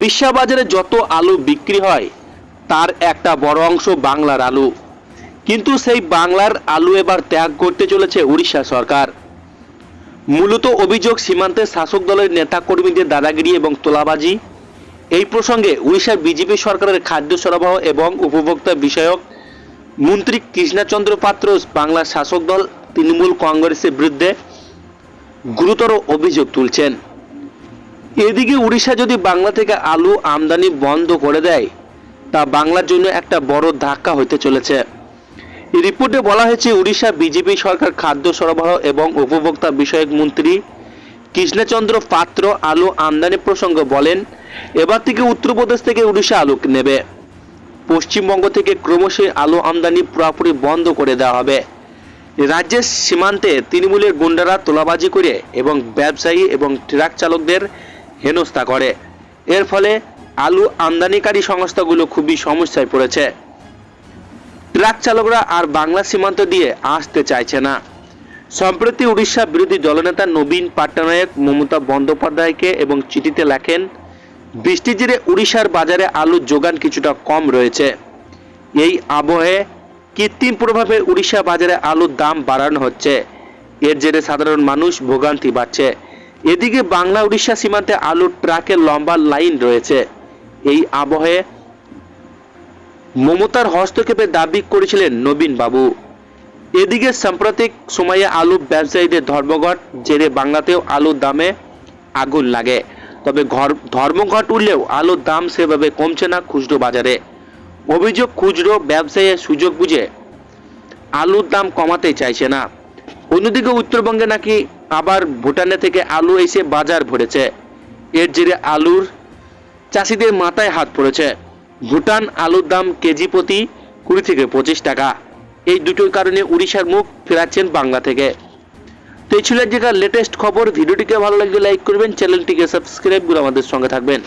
বিশ্ববাজারে যত আলু বিক্রি হয়, তার একটা বড় অংশ বাংলার আলু। কিন্তু সেই বাংলার আলু এবার ত্যাগ করতে চলেছে উড়িষ্যা সরকার। মূলত অভিযোগ সীমান্তে শাসক দলের নেতা কর্মীদের দাদাগিরি এবং তোলাবাজি। এই প্রসঙ্গে উড়িষ্যার বিজেপি সরকারের খাদ্য সরবরাহ এবং উপভোক্তা বিষয়ক মন্ত্রী কৃষ্ণচন্দ্র পাত্র, বাংলার শাসক দল, তৃণমূল কংগ্রেসের বিরুদ্ধে গুরুতর অভিযোগ তুলছেন। এদিকে উড়িষ্যা যদি বাংলা থেকে আলু আমদানি বন্ধ করে দেয়, তা বাংলার জন্য একটা বড় ধাক্কা হতে চলেছে। রিপোর্টে বলা হয়েছে, উড়িষ্যা বিজেপি সরকার খাদ্য সরবরাহ এবং উপভোক্তা বিষয়ক মন্ত্রী কৃষ্ণচন্দ্র পাত্র আলু আমদানি প্রসঙ্গে বলেন, এবার থেকে উত্তরপ্রদেশ থেকে উড়িষ্যা আলু নেবে। পশ্চিমবঙ্গ থেকে ক্রমশই আলু আমদানি পুরোপুরি বন্ধ করে দেওয়া হবে। রাজ্যের সীমান্তে তৃণমূলের গুন্ডারা তোলাবাজি করে এবং ব্যবসায়ী এবং ট্রাক চালকদের হেনস্থা করে। এর ফলে আলু আমদানিকারী সংস্থাগুলো খুবই সমস্যায় পড়েছে। ট্রাক চালকরা আর বাংলা সীমান্ত দিয়ে আসতে চাইছে না। সম্প্রতি উড়িষ্যা বিরোধী দলনেতা নবীন পাট্টনায়ক মমতা বন্দ্যোপাধ্যায়কে এবং চিঠিতে লেখেন, বৃষ্টি জেরে উড়িষ্যার বাজারে আলুর যোগান কিছুটা কম রয়েছে। এই আবহে কৃত্রিম প্রভাবে উড়িষ্যা বাজারে আলুর দাম বাড়ানো হচ্ছে। এর জেরে সাধারণ মানুষ ভোগান্তি বাড়ছে। এদিকে বাংলা উড়িষ্যা সীমান্তে আলুর ট্রাকের লম্বা লাইন রয়েছে। এই আবহে মমতার হস্তক্ষেপের দাবি করেছিলেন নবীন বাবু। এদিকে সাম্প্রতিক সময়ে আলু ব্যবসায়ীদের ধর্মঘট জেরে বাংলাতেও আলুর দামে আগুন লাগে। তবে ঘর ধর্মঘট উঠলেও আলুর দাম সেভাবে কমছে না খুচরো বাজারে। অভিযোগ খুচরো ব্যবসায়ীর সুযোগ বুঝে আলুর দাম কমাতে চাইছে না। অন্যদিকে উত্তরবঙ্গে নাকি আবার ভুটানে থেকে আলু এসে বাজার ভরেছে। এর জেরে আলুর চাষিদের মাথায় হাত পড়েছে। ভুটান আলুর দাম কেজি প্রতি কুড়ি থেকে পঁচিশ টাকা। এই দুটোর কারণে উড়িষ্যার মুখ ফেরাচ্ছেন বাংলা থেকে। তো এই ছিল যেটা লেটেস্ট খবর। ভিডিওটিকে ভালো লাগলে লাইক করবেন, চ্যানেলটিকে সাবস্ক্রাইব করে আমাদের সঙ্গে থাকবেন।